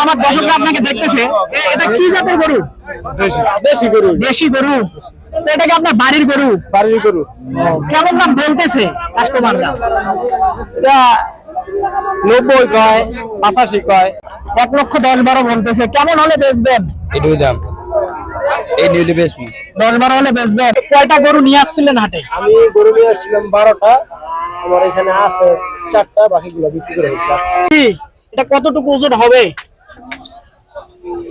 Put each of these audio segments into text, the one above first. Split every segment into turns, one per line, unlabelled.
আমার দর্শকরা আপনাকে দেখতেছে। এটা কি জাতের গরু?
দেশি। গরু।
দেশি গরু। এটা কি আপনার বাড়ির গরু?
বাড়ির গরু।
কেমন দাম বলতেছে কাস্টমাররা
এটা নব্বই কয় পঁচাশি কয়।
এক লক্ষ দশ বারো বলতেছে। কেমন হলে বেচবেন?
এটুকু দাম। এই নিউলি
দশ বারো হলে বেচবেন। কয়টা গরু নিয়ে আসছিলেন হাটে?
আমি গরু নিয়ে আসছিলাম বারোটা। আমার এখানে আছে চারটা বাকিগুলো বিক্রি করে দিচ্ছি।
এটা কতটুকু ওজন হবে?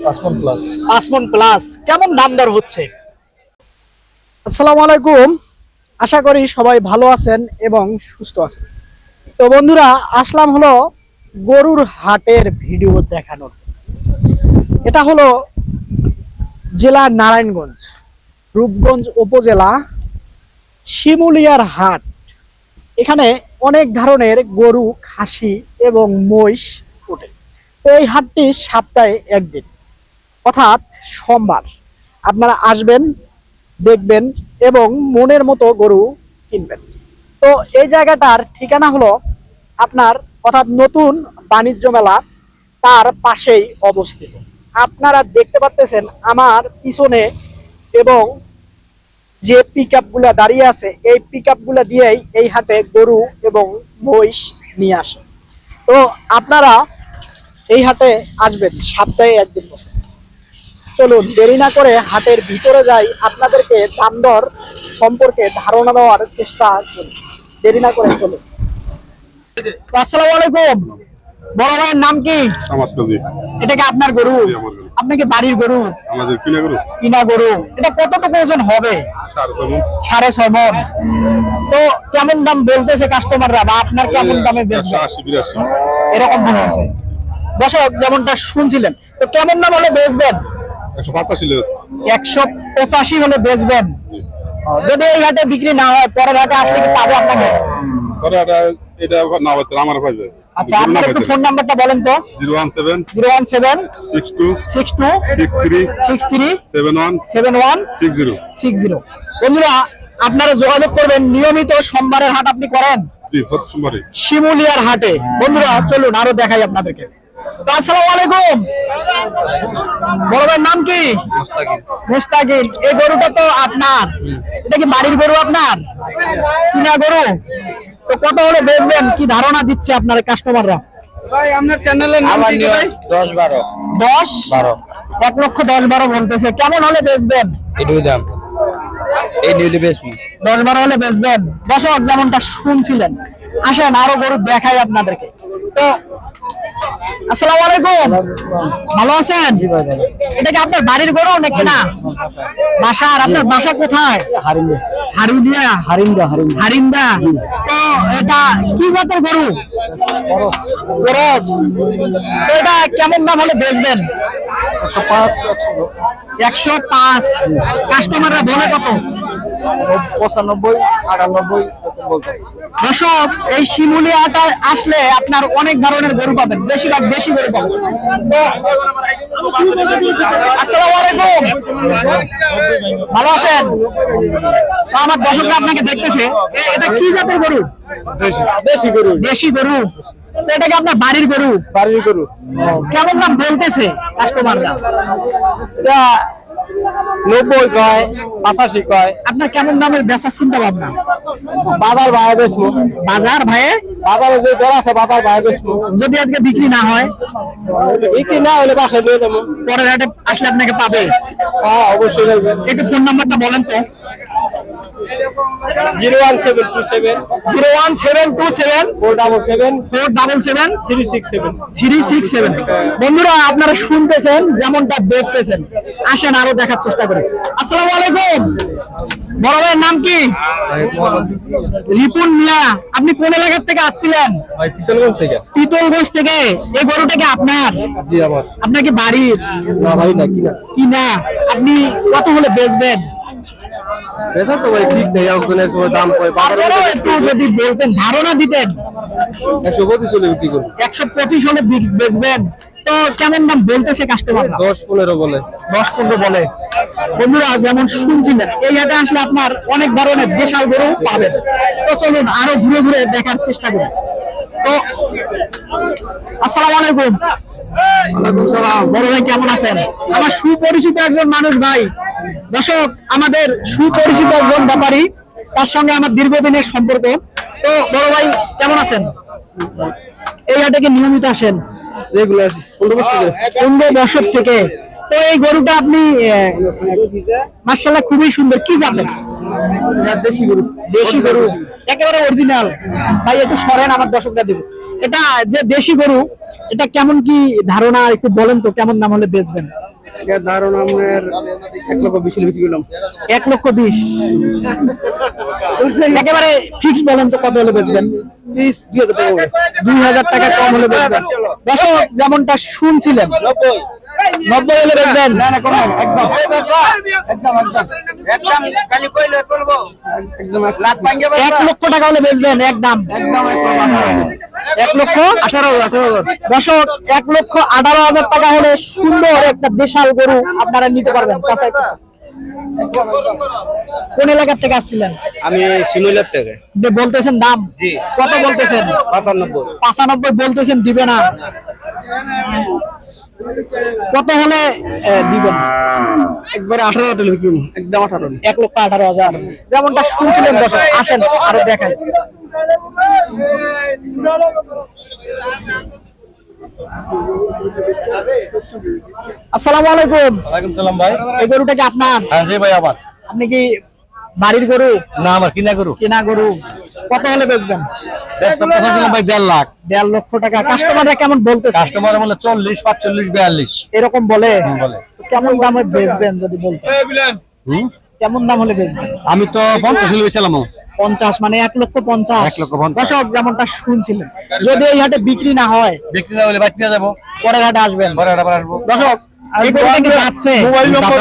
পাঁচপন প্লাস
পাঁচ মন প্লাস কেমন দাম দর হচ্ছে? আসসালামু আলাইকুম আশা করি সবাই ভালো আছেন এবং সুস্থ আছেন। তো বন্ধুরা আসলাম হলো গরুর হাটের ভিডিও দেখানোর। এটা হলো জেলা নারায়ণগঞ্জ রূপগঞ্জ উপজেলা শিমুলিয়ার হাট। এখানে অনেক ধরনের গরু খাসি এবং মহিষ এই হাটটি সপ্তাহে একদিন, অর্থাৎ সোমবার। আপনারা আসবেন, দেখবেন এবং মনের মতো গরু কিনবেন। তো এই জায়গাটার ঠিকানা হলো আপনার, অর্থাৎ নতুন বাণিজ্য মেলা তার পাশেই অবস্থিত। আপনারা দেখতে পাচ্ছেন আমার পিছনে এবং যে পিক দাঁড়িয়ে আছে, এই পিক দিয়েই এই হাটে গরু এবং মহিষ নিয়ে আসে। তো আপনারা এই হাটে আসবেন সপ্তাহে একদিন বসে। চলুন দেরি না করে হাটের ভিতরে যাই। আপনাদেরকে দাম দর সম্পর্কে ধারণা দেওয়ার চেষ্টা করি। দেরি না করে চলুন। আসসালামু আলাইকুম বড় ভাইয়ের নাম কি? এটা কি আপনার গরু? আপনি কি বাড়ির গরু?
আমাদের কিনে গরু।
কিনা গরু। এটা কতটুকু ওজন হবে?
সাড়ে ছয়
মন। তো কেমন দাম বলতেছে কাস্টমাররা বা আপনার কেমন দামে বেচবে? এরকম বলতেছে দর্শক যেমনটা শুনছিলেন তো কেমন দাম হলে বেচবেন
একশো পঁচাশি
একশো পঁচাশি হলে বেচবেন যদি এই হাটে বিক্রি না হয় পরের হাটে আসলে কি পাবো আপনাকে?
পরে এটা না পাইতে আমার পাইবে
আচ্ছা আপনার একটু ফোন নাম্বারটা বলেন তো।
Zero one seven
zero one seven
six two
six two
six three
six three
seven one
seven one
six zero.
Six zero. বন্ধুরা আপনারা যোগাযোগ করবেন নিয়মিত সোমবারের হাট আপনি করেন।
জি প্রতি সোমবারে
শিমুলিয়ার হাটে। বন্ধুরা চলুন আরও দেখাই আপনাদেরকে। আসসালামু আলাইকুম। বড় ভাইয়ের নাম কি? মুস্তাকিম এই গরুটা তো আপনার। এটা কি বাড়ির গরু আপনার? কিনা গরু? তো কত হলে বেচবেন? কি ধারণা দিচ্ছে আপনার কাস্টমাররা এক লক্ষ দশ বারো বলতেছে। কেমন হলে বেচবেন?
এটুকু দাম। এই নিউলি বেশ
দশ বারো হলে বেচবেন। দশক যেমনটা শুনছিলেন। আসেন আরও গরু দেখাই আপনাদেরকে। তো আসসালামু আলাইকুম। ভালো আছেন? এটা কি আপনার বাড়ির গরু নাকি না? বাসার আপনার বাসা কোথায়?
হারিন্দা। হারিন্দা হারিন্দা।
হারিন্দা? তো এটা কি জাতের গরু? গরস তো এটা কেমন দাম হলে বেচবেন?
একশো পাঁচ
কাস্টমাররা বলে কত?
পঁচানব্বই আটানব্বই।
দর্শক এই শিমুলিয়াটা আসলে আপনার অনেক ধরনের গরু পাবেন বেশিরভাগ দেশি গরু পাবেন। আসসালামু আলাইকুম। ভালো আছেন? আমার দর্শকরা আপনাকে দেখতেছে। এটা কি জাতের গরু?
দেশি গরু।
দেশি গরু। তো এটা কি আপনার বাড়ির গরু?
বাড়ির গরু।
কেমন দাম বলতেছে কাস্টমাররা
এটা নব্বই কয় পাঁচাশি কয়।
আপনার কেমন দামের বেচার চিন্তা ভাবনা?
বাজার ভাই বেচবো
বাজার ভাই
বাজারে যে দর আছে বাজার ভাই বেচবো
যদি আজকে বিক্রি না হয়?
বিক্রি না হলে বাসায় নিয়ে যাব
পরের হাটে আসলে আপনাকে পাবে।
হ্যাঁ অবশ্যই
একটু ফোন নাম্বারটা বলেন তো।
Zero one seven two seven.
Zero one seven two seven.
Four double seven.
Four double seven.
Three six seven.
Three six seven. বন্ধুরা আপনারা শুনতেছেন যেমনটা দেখতেছেন। আসেন আরও দেখার চেষ্টা করি। আসসালামু আলাইকুম। বড় ভাইয়ের নাম কি? রিপুন মিয়া আপনি কোন এলাকার থেকে আসছিলেন?
পিতলগঞ্জ থেকে।
পিতলগঞ্জ থেকে। এই গরুটা কি আপনার?
জি আমার।
আপনার কি বাড়ির?
না কিনা
না? আপনি কত হলে বেচবেন?
বেচার তো ভাই ঠিক নেই সময় দাম কয়
একটু যদি বলতেন ধারণা দিতেন।
একশো পঁচিশ হলে বিক্রি করব।
একশো পঁচিশ হলে বেচবেন। তো কেমন দাম বলতেছে কাস্টমার
দশ পনেরো বলে।
দশ পনেরো বলে। বন্ধুরা যেমন শুনছিলেন এই হাটে আসলে আপনার অনেক ধরনের বিশাল গরু পাবেন। তো চলুন আরও ঘুরে ঘুরে দেখার চেষ্টা করি। তো আসসালামু আলাইকুম। বড় ভাই কেমন আছেন? আমার সুপরিচিত একজন মানুষ ভাই। দর্শক আমাদের সুপরিচিত একজন ব্যাপারী তার সঙ্গে আমার দীর্ঘদিনের সম্পর্ক। তো বড় ভাই কেমন আছেন? এই হাটে কি নিয়মিত আসেন?
রেগুলার পনেরো বছর
থেকে। তো এই গরুটা আপনি মার্শাল্লাহ খুবই সুন্দর। কি জানেন দেশি গরু। দেশি গরু। একেবারে অরিজিনাল ভাই একটু সরেন আমার দর্শকরা দেব এটা যে দেশি গরু এটা কেমন কি ধারণা? একটু বলেন তো কেমন নাম হলে বেচবেন?
এটার ধারণা আমার এক লক্ষ বিশ হলে বিক্রি করলাম।
এক লক্ষ বিশ। একেবারে ফিক্স বলেন তো কত হলে বেচবেন?
বিশ দুই হাজার টাকা
দুই হাজার টাকা কম হলে বেচবেন। দর্শক যেমনটা শুনছিলেন নব্বই হলে বেচবেন। না না কম একদম।
একদম একদম।
একদম খালি কইলে চলবো।
একদম এক
লক্ষ টাকা হলে বেচবেন একদম।
একদম এক লক্ষ আঠারো।
এক লক্ষ আঠারো আঠারো দর্শক এক লক্ষ আঠারো হাজার টাকা হলে সুন্দর একটা দেশাল গরু আপনারা নিতে পারবেন কোন এলাকার থেকে আসছিলেন?
আমি শিমুলের থেকে।
বলতেছেন দাম?
জি।
কত বলতেছেন?
পঁচানব্বই।
পাঁচানব্বই বলতেছেন দিবে না। কত হলে দিবেন?
একবারে আঠারো হাজার একদম আঠারো।
এক লক্ষ আঠারো হাজার। যেমনটা শুনছিলেন দর্শক আসেন আরও দেখাই। আসসালামু আলাইকুম।
ওয়ালাইকুম সালাম ভাই।
এই গরুটা কি আপনার?
হ্যাঁ জি ভাই আমার।
আপনি কি বাড়ির গরু?
না আমার কিনা করু
কেনা গরু। কত হলে বেচবেন?
ব্যস্ত কথা ছিলাম ভাই দেড় লাখ।
দেড় লক্ষ টাকা। কাস্টমাররা কেমন বলতেছে?
কাস্টমার বলে চল্লিশ পাঁচচল্লিশ বিয়াল্লিশ।
এরকম বলে?
বলে।
কেমন দামে বেচবেন যদি বলতেন? কেমন দাম হলে বেচবেন?
আমি তো পঞ্চাশ হলে বেছিলাম
পঞ্চাশ মানে এক লক্ষ পঞ্চাশ।
এক লক্ষ পঞ্চাশ।
দর্শক যেমনটা শুনছিলেন। যদি এই হাটে বিক্রি না হয়
বিক্রি না হলে বাইক নিয়ে যাব।
পরের হাটে আসবেন।
পরে আবার আসব।
দর্শক
মোবাইল নম্বর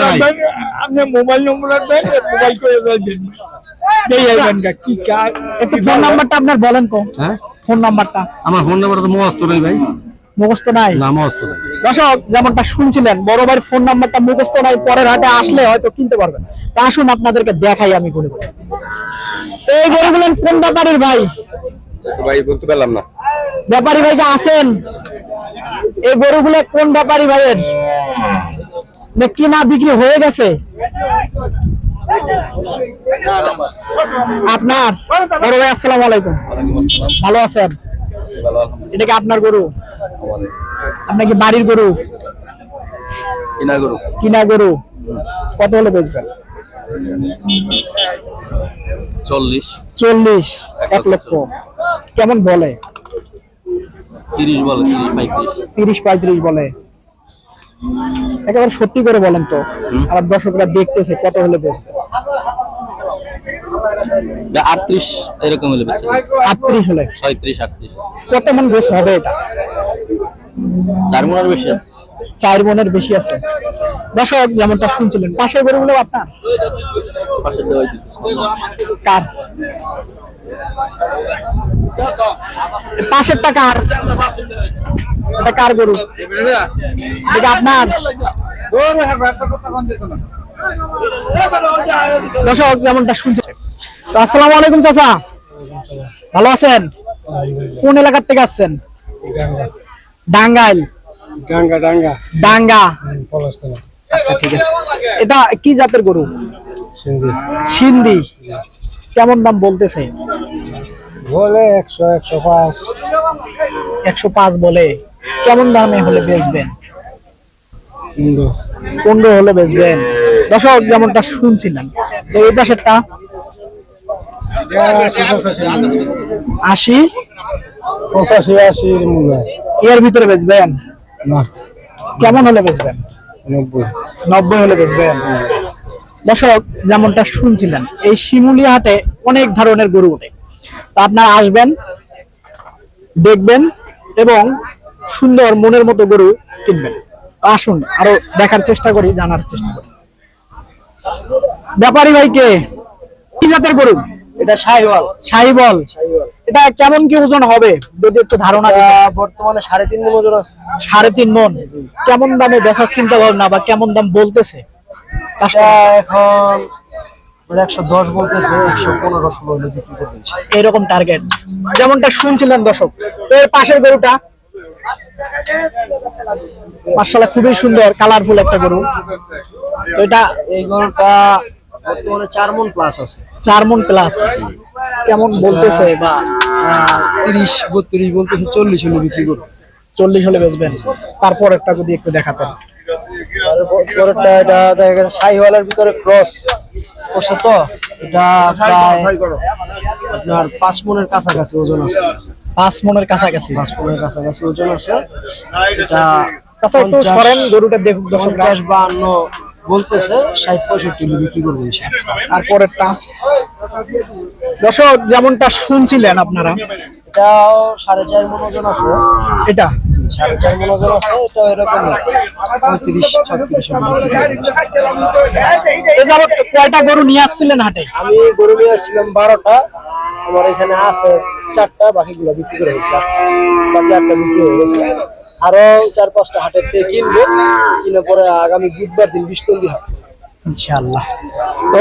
আপনি মোবাইল নম্বর রাখবেন? মোবাইল করে ফোন নাম্বারটা আপনার বলেন তো
হ্যাঁ?
ফোন নাম্বারটা।
আমার ফোন নাম্বার তো মস্ত নেই ভাই।
মুখস্থ নাই?
না মস্ত নেই।
দর্শক যেমনটা শুনছিলেন বড় ভাইয়ের ফোন নাম্বারটা মুখস্থ নাই পরের হাটে আসলে হয়তো কিনতে পারবেন। তা আসুন আপনাদেরকে দেখাই আমি গরু এই গরুগুলো কোন ব্যাপারীর ভাই?
ভাই বলতে পারলাম না।
ব্যাপারী ভাইকে আছেন? এই গরুগুলো কোন ব্যাপারী ভাইয়ের? না কিনা বিক্রি হয়ে গেছে? আপনার? বড় ভাই আসসালামু আলাইকুম। ভালো আছেন? এটা কি আপনার গরু? আপনার কি বাড়ির গরু?
কিনা করু
কিনা গরু? কত হলে বেচবেন?
চল্লিশ।
চল্লিশ এক লক্ষ। কেমন বলে?
তিরিশ বলে তিরিশ পঁয়ত্রিশ।
বলে। একেবারে সত্যি করে বলেন তো। আর দর্শকরা দেখতেছে কত হলে বেচবে
আটত্রিশ এরকম হলে
আটত্রিশ হলে।
ছয়ত্রিশ আটত্রিশ।
কত মন বেশ হবে এটা?
চার মনের বেশি
চার মনের বেশি আছে। দর্শক যেমনটা শুনছিলেন পাশের গরুগুলো আপনার? কার? পাশেরটা কার? এটা কার গরু? এটা আপনার? দর্শক যেমনটা শুনছে তো আসসালামু আলাইকুম চাচা। ভালো আছেন? কোন এলাকার থেকে আসছেন? ডাঙ্গাইল।
ডাঙ্গা ডাঙ্গা।
ডাঙ্গা।
পলাশতলা।
আচ্ছা ঠিক আছে। এটা কি জাতের গরু?
সিন্ধি।
সিন্ধি। কেমন দাম বলতেছে?
বলে একশো একশো পাঁচ।
একশো পাঁচ বলে। কেমন দামে হলে বেচবেন? পনেরো। হলে বেচবেন। দর্শক যেমনটা শুনছিলেন তো এই পাশেরটা? আশি
পঁচাশি আশির মূল্য।
এর ভিতরে বেচবেন? কেমন হলে বেচবেন?
নব্বই।
নব্বই হলে বেচবেন? দর্শক যেমনটা শুনছিলেন এই শিমুলিয়া হাটে অনেক ধরনের গরু ওঠে। তা আপনারা আসবেন দেখবেন এবং সুন্দর মনের মতো গরু কিনবেন। আসুন আরও দেখার চেষ্টা করি জানার চেষ্টা করি। ব্যাপারী ভাইকে কি? জাতের গরু?
এটা সাইওয়াল
সাইবল এটা কেমন কি ওজন হবে? যদি একটু ধারণা
বর্তমানে সাড়ে তিন মন ওজন আছে।
সাড়ে তিন মন কেমন দামে বেচার চিন্তা ভাবনা বা কেমন দাম বলতেছে?
এখন একশো দশ বলতেছে একশো পনেরো ষোলো বিক্রি করবে
এরকম টার্গেট যেমনটা শুনছিলেন দর্শক এর পাশের গরুটা মার্শাল্লাহ খুবই সুন্দর কালারফুল একটা গরু। তো এটা
এই গরুটা বর্তমানে চার মন প্লাস আছে।
চার মন প্লাস কেমন বলতেছে বা
তিরিশ বত্রিশ বলতেছে চল্লিশ হলে বিক্রি করব
চল্লিশ হলে বেচবেন। তারপর একটা যদি একটু দেখাতেন।
পরেরটা এটা দেখা গেছে শাহিওয়ালের ভিতরে ক্রস করছে তো এটা প্রায় আপনার পাঁচ মনের কাছাকাছি ওজন আছে।
পাঁচ মনের কাছাকাছি।
পাঁচ মনের কাছাকাছি ওজন আছে। এটা
একটু সরেন গরুটা দেখুক দর্শকরা।
পঞ্চাশ বাহান্ন বলতেছে ষাট পঁয়ষট্টি বিক্রি করব ইনশাআল্লাহ।
তারপরেরটা দর্শক যেমনটা শুনছিলেন আপনারা
এটাও সাড়ে চার মন ওজন আছে।
এটা?
সাড়ে চার মন ওজন আছে এটা এরকম পঁয়ত্রিশ ছত্রিশ
কয়টা গরু নিয়ে আসছিলেন হাটে?
আমি গরু নিয়ে আসছিলাম বারোটা। আমার এখানে আছে চারটা বাকিগুলো বিক্রি করে গেছে বাকি আটটা বিক্রি হয়ে গেছে। আরও চার পাঁচটা হাটের থেকে কিনবো। কিনে পরে আগামী বুধবার দিন বিষ্ণু হয়
ইনশাআল্লাহ। তো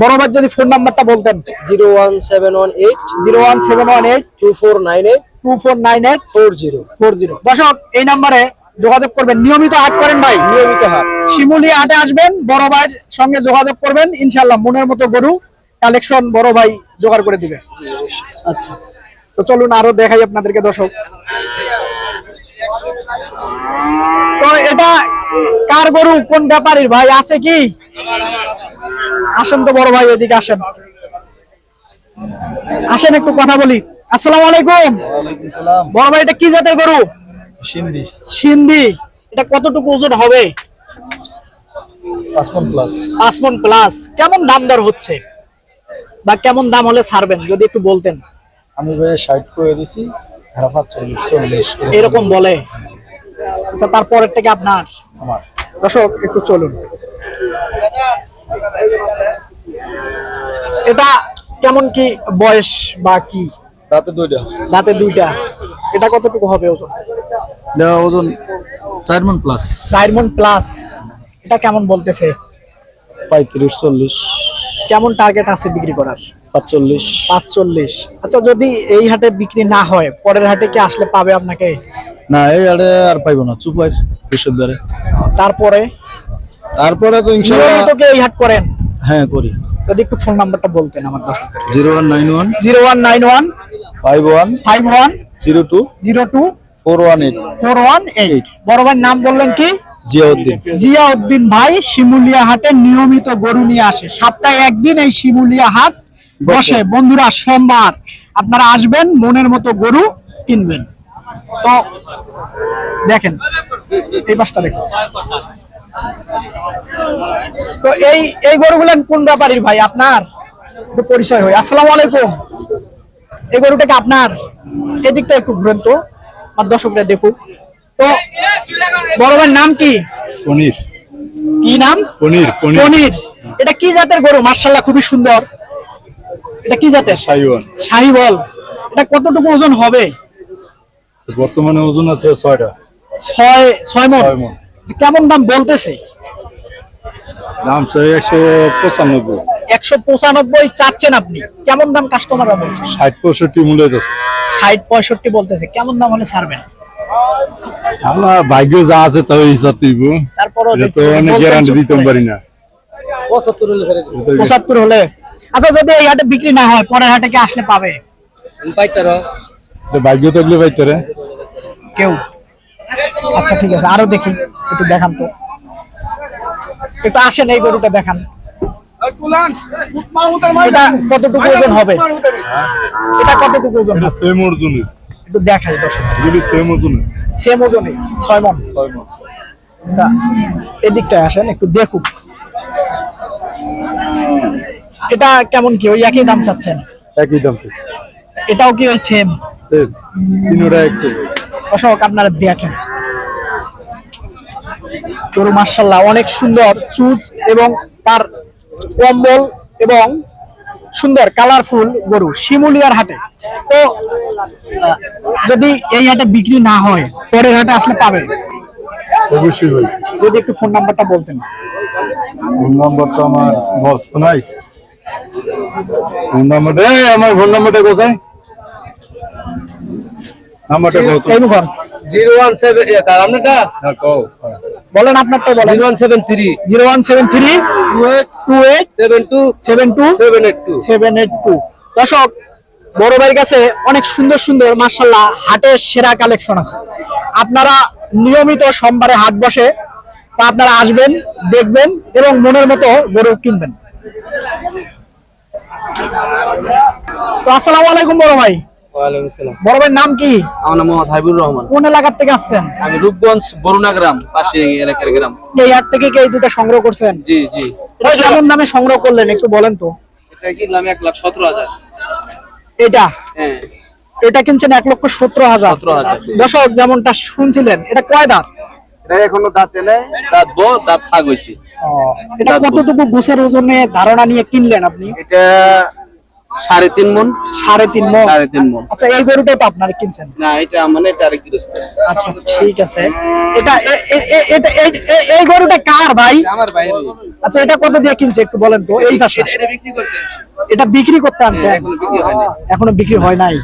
বড় ভাই যদি ফোন নাম্বারটা বলতেন।
Zero one seven one eight.
Zero one seven one eight.
Two four nine eight.
Two four nine eight.
Four zero
four zero. দর্শক এই নাম্বারে যোগাযোগ করবেন। নিয়মিত হাট করেন ভাই।
নিয়মিত হাট।
শিমুলিয়া হাটে আসবেন বড় ভাইয়ের সঙ্গে যোগাযোগ করবেন। ইনশাল্লাহ মনের মতো গরু কালেকশন বড় ভাই জোগাড় করে দিবে। আচ্ছা। তো চলুন আরও দেখাই আপনাদেরকে দর্শক। তো এটা কার গরু? কোন ব্যাপারীর? ভাই আছে কি? আসেন তো বড় ভাই এদিকে আসেন। আসেন একটু কথা বলি। আসসালামু আলাইকুম। বড় ভাই এটা কি জাতের গরু?
সিন্ধি।
সিন্ধি। এটা কতটুকু ওজন হবে?
প্লাস
প্লাস কেমন দাম দর হচ্ছে? বা কেমন দাম হলে ছাড়বেন যদি একটু বলতেন?
আমি ভাই ষাট করে দিছি
এরকম বলে। আচ্ছা তারপরের থেকে আপনার?
আমার।
দর্শক একটু চলুন। এটা কেমন কি বয়স বা কি?
তাতে দুইটা।
দাঁতে দুইটা। এটা কতটুকু হবে ওজন?
দেওয়া ওজন চার মন প্লাস
চার মন প্লাস এটা কেমন বলতেছে?
পঁয়ত্রিশ চল্লিশ।
কেমন টার্গেট আছে বিক্রি করার?
পাঁচচল্লিশ।
পাঁচচল্লিশ। আচ্ছা যদি এই হাটে বিক্রি না হয় পরের হাটে কি আসলে পাবে আপনাকে?
না এই আড়ে আর পাইব না চুপাই বৃহস্পতিবারে
তারপরে?
তারপরে তো ইনশাল্লাহ
নিয়মিত এই হাট করেন?
হ্যাঁ করি।
যদি একটু ফোন নাম্বারটা বলতেন আমার
zero one nine one
zero one nine one
five one
five one
zero two
zero two
four one eight.
Four one eight. বড় ভাইয়ের নাম বললেন কি?
জিয়াউদ্দিন।
জিয়াউদ্দিন ভাই শিমুলিয়া হাটে নিয়মিত গরু নিয়ে আসে। সপ্তাহে একদিন এই শিমুলিয়া হাট বসে। বন্ধুরা, সোমবার আপনারা আসবেন, মনের মতো গরু কিনবেন। তো দেখেন, এই পাশটা দেখুন। তো এই এই গরুগুলো কোন ব্যাপারীর ভাই? আপনার? একটু পরিচয় হয় আসসালামু আলাইকুম। এই গরুটা কি আপনার? এদিকটা একটু ঘুরেন তো আর দর্শকরা দেখুক। তো বড় ভাইয়ের নাম কি?
পনির।
কি নাম?
পনির পনির।
এটা কি জাতের গরু? মার্শাল্লাহ খুবই সুন্দর। এটা কি জাতের?
সাইওয়ান
শাহিবল এটা কতটুকু ওজন হবে?
বর্তমানে ওজন আছে ছয়টা।
ছয় ছয় মন?
ছয়।
কেমন দাম বলতেছে?
দাম চাই একশো পঁচানব্বই।
একশো পঁচানব্বই চাচ্ছেন আপনি। কেমন দাম কাস্টমাররা বলছে?
ষাট পঁয়ষট্টি মূল্য
ষাট পঁয়ষট্টি বলতেছে। কেমন দাম হলে ছাড়বেন?
আমার ভাগ্য যা আছে তাই হিসাব দিব তো অনেক গ্যারান্টি দিতে পারি না।
পঁচাত্তর হলে
আচ্ছা যদি এই হাটে বিক্রি না হয় পরের হাটে কি আসলে পাবে?
ভাগ্য থাকলে পাইতে
কেউ? আচ্ছা ঠিক আছে আরও দেখি একটু দেখান তো। একটু আসেন এই গরুটা দেখান। এটা কতটুকু ওজন হবে? এটা কতটুকু ওজন হবে?
সেম
একটু দেখাই দর্শক
এগুলি সেম ওজনের
সেম ওজনে ছয় মন। আচ্ছা এদিকটায় আসেন একটু দেখুক এটা কেমন কি ওই একই দাম চাচ্ছেন?
একই দাম
এটাও কি ওই সেম
তিনোটা
দর্শক আপনারা দেখেন। গরু মার্শাল্লাহ অনেক সুন্দর চুজ এবং তার কম্বল এবং সুন্দর কালারফুল গরু শিমুলিয়ার হাটে। তো যদি এই হাটে বিক্রি না হয় পরের হাটে আসলে পাবে?
অবশ্যই
যদি একটু ফোন নাম্বারটা বলতেন।
ফোন নাম্বারটা আমার মস্ত নাই। ফোন নাম্বারটা আমার ফোন নাম্বারটা কোথায়? নাম্বারটা কত
জিরো ওয়ান সেভেন আপনারটা
বলেন আপনারটাই বলেন।
Zero one seven three.
Zero one seven three. Two eight
seven two.
Seven two.
Seven eight two.
Seven eight two. দর্শক বড় ভাইয়ের কাছে অনেক সুন্দর সুন্দর মার্শাল্লাহ হাটের সেরা কালেকশন আছে। আপনারা নিয়মিত সোমবারে হাট বসে তা আপনারা আসবেন দেখবেন এবং মনের মতো গরু কিনবেন। তো আসসালামু আলাইকুম বড় ভাই।
ওয়ালাইকুম আসসালাম।
বড় ভাইয়ের নাম কি?
আমার নাম মোহাম্মদ হাবিবুর রহমান।
কোন এলাকার থেকে আসছেন?
আমি রূপগঞ্জ বরুণা গ্রাম পাশে এলাকার গ্রাম।
এই হাট থেকে কি এই দুটো সংগ্রহ করছেন?
জি জি।
এটা কেমন দামে সংগ্রহ করলেন একটু বলেন তো?
এটা কিনলাম এক লাখ সতেরো হাজার?
এটা?
হ্যাঁ।
এটা কিনছেন এক লক্ষ সতেরো হাজার।
17,000
দর্শক যেমনটা শুনছিলেন এটা কয় দাঁত?
এটা এখনও দাঁতে নেই। দাঁত বো দাঁত ফাগ হয়েছে
এটা
দাঁত
কতটুকু গুছের ওজনে ধারণা নিয়ে কিনলেন আপনি?
এটা সাড়ে তিন মন।
সাড়ে তিন মন?
সাড়ে তিন মন।
আচ্ছা এই গরুটা তো আপনারা কিনছেন?
না এটা মানে এটা আরেক গৃহস্থ।
আচ্ছা ঠিক আছে। এটা এটা এই- গরুটা কার ভাই?
আমার বাইরে
আচ্ছা এটা কত দিয়ে কিনছে একটু বলেন তো? এই
এটা বিক্রি করতে আনছি।
এটা বিক্রি করতে আনছে
হ্যাঁ, এখনও বিক্রি হয়নি।
এখনও বিক্রি হয় নাই।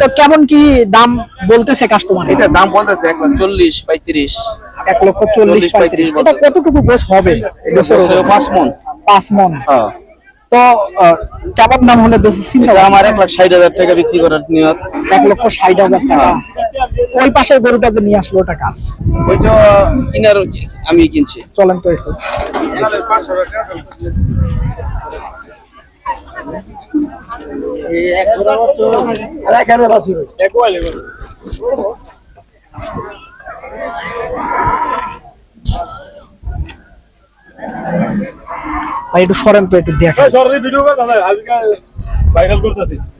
তো কেমন কি দাম বলতেছে কাস্টমার
এটা দাম বলতেছে লাখ চল্লিশ পঁয়ত্রিশ।
এক লক্ষ চল্লিশ
40,
পঁয়ত্রিশ
35
এটা কতটুকু গোছ হবে?
পাঁচ মন।
পাঁচ মন।
হ্যাঁ।
তো কেমন দাম হলে বেশি চিন্তা?
আমার এক লাখ ষাট হাজার টাকা বিক্রি করার নিয়ত।
এক লক্ষ ষাট হাজার টাকা। ওই পাশের গরুটা যে নিয়ে আসলো ওটা কার?
ওইটা কিনার আমি কিনছি।
চলেন তো একটু ভাই একটু সরেন তো একটু দেখেন।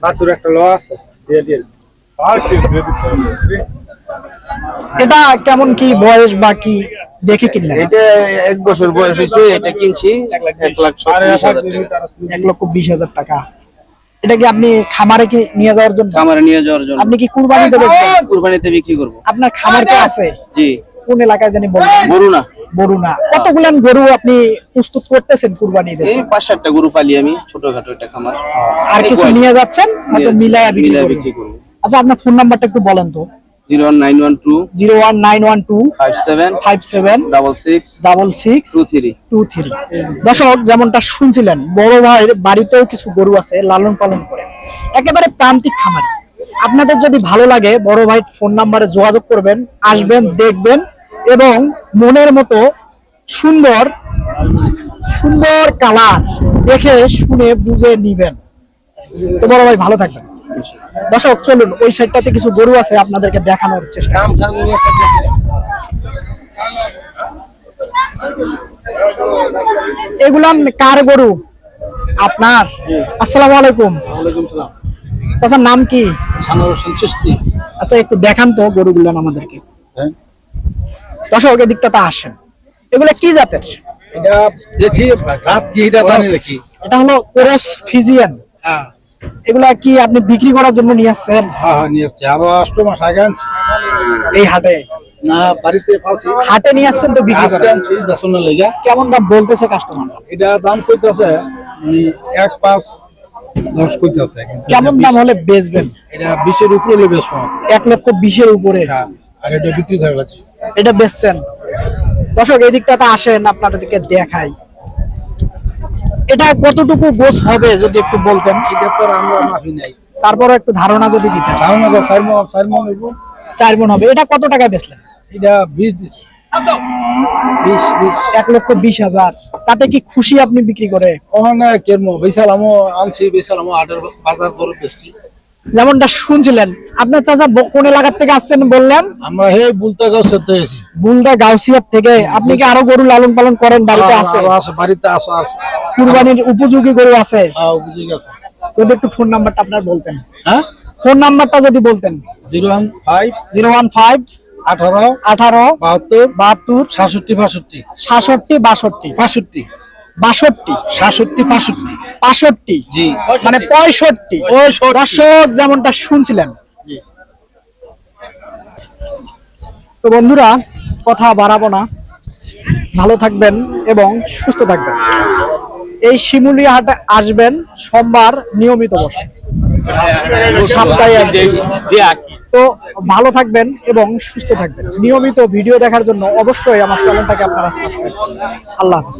বাছুর একটা ল আছে দিয়ে দিয়ে
এটা কেমন কি বয়স বা কি দেখে কিনলেন?
এটা এক বছর বয়স হয়েছে এটা কিনছি এক লাখ টাকা।
এক লক্ষ বিশ হাজার টাকা। এটা কি আপনি খামারে কি নিয়ে যাওয়ার জন্য?
খামারে নিয়ে যাওয়ার জন্য।
আপনি কি কুরবানিতে বেচবেন
কুরবানিতে বিক্রি করব।
আপনার খামার কি আছে?
জি।
কোন এলাকায় জানি বলবেন
গরু না।
কতগুলান গরু আপনি প্রস্তুত করতেছেন
এই পাঁচ সাতটা গরু পালি আমি ছোটখাটো একটা খামার।
আর কিছু নিয়ে যাচ্ছেন হয়তো বিক্রি
মিলায় বিক্রি করব।
আচ্ছা আপনার ফোন নাম্বারটা একটু বলেন তো।
Zero one nine one two
zero one nine one two
five seven
five seven
double six
double six
two three.
Two three. দর্শক যেমনটা শুনছিলেন বড় ভাইয়ের বাড়িতেও কিছু গরু আছে লালন পালন করে। একেবারে প্রান্তিক খামারি। আপনাদের যদি ভালো লাগে বড় ভাই ফোন নাম্বারে যোগাযোগ করবেন আসবেন দেখবেন। এবং মনের মতো সুন্দর সুন্দর কালার দেখে শুনে বুঝে নিবেন। তো বড় ভাই ভালো থাকবেন। দর্শক চলুন ওই সাইডটাতে কিছু গরু আছে আপনাদেরকে দেখানোর চেষ্টা করি। এগুলান কার গরু? আপনার? আসসালামু আলাইকুম। চাচার নাম কি?
সানোর হোসেন চিস্তি
আচ্ছা একটু দেখান তো গরুগুলান আমাদেরকে। দর্শক এদিকটাতে আসেন। এগুলা কি জাতের?
এটা দেখি রাত কি এটা জানি নাকি
এটা হলো কোরস ফিজিয়ান।
হ্যাঁ।
এগুলা কি আপনি বিক্রি করার জন্য নিয়ে আসছেন?
হ্যাঁ হ্যাঁ নিয়ে আসছি। আরও আষ্ট মাস আগে
এই হাটে?
না বাড়িতে পাচ্ছি
হাটে নিয়ে আসছেন তো বিক্রি করেন?
বেসনের লেগা।
কেমন দাম বলতেছে কাস্টমার
এটা দাম মানে এক পাঁচ দশ
কেমন দাম হলে বেচবেন?
এটা বিশের উপরে
এক লক্ষ বিশের উপরে।
হ্যাঁ আর এটা বিক্রি করে যাচ্ছে
এটা বেচছেন। দর্শক এই দিকটাতে আসেন আপনাদেরকে দেখাই। এটা কতটুকু গোছ হবে যদি একটু বলতেন?
এটা তো আর আমরা মাফি নাই।
তারপরে একটু ধারণা যদি
ধারণা করো চার মন চার মন হইব।
চার মন হবে। এটা কত টাকা বেচলেন?
এটা দিছে।
এক লক্ষ বিশ হাজার। তাতে কি খুশি আপনি বিক্রি করে?
ওখানে কেরমো? বেসালামও আনছি বেসালামও আটের বাজার দরে বেশি।
যেমনটা শুনছিলেন আপনার চাচা কোন এলাকার থেকে আসছেন বললেন?
আমরা হে বুলতা সাথে আছি।
বুলদা গাউসিয়ার থেকে। আপনি কি আরও গরু লালন পালন করেন বাড়িতে আছে?
আরও আছে বাড়িতে আসো আছে।
কুরবানির উপযোগী গরু আছে?
হ্যাঁ বুঝে গেছে
যদি একটু ফোন নাম্বারটা আপনার বলতেন।
হ্যাঁ?
ফোন নাম্বারটা যদি বলতেন।
Zero one five
zero one five
আঠারো
আঠারো
বাহাত্তর
বাহাত্তর
সাতষট্টি বাষট্টি।
সাতষট্টি বাষট্টি।
বাষট্টি।
বাষট্টি
সাতষট্টি বাষট্টি
পাষট্টি
জি।
মানে পঁয়ষট্টি। দর্শক যেমনটা শুনছিলেন। তো বন্ধুরা কথা বাড়াবো না। ভালো থাকবেন এবং সুস্থ থাকবেন। এই শিমুলিয়া হাটে আসবেন সোমবার নিয়মিত বসে। সপ্তাহে তো তো ভালো থাকবেন এবং সুস্থ থাকবেন। নিয়মিত ভিডিও দেখার জন্য অবশ্যই আমার চ্যানেলটাকে আপনারা সাবস্ক্রাইব করবেন আল্লাহ হাফিজ।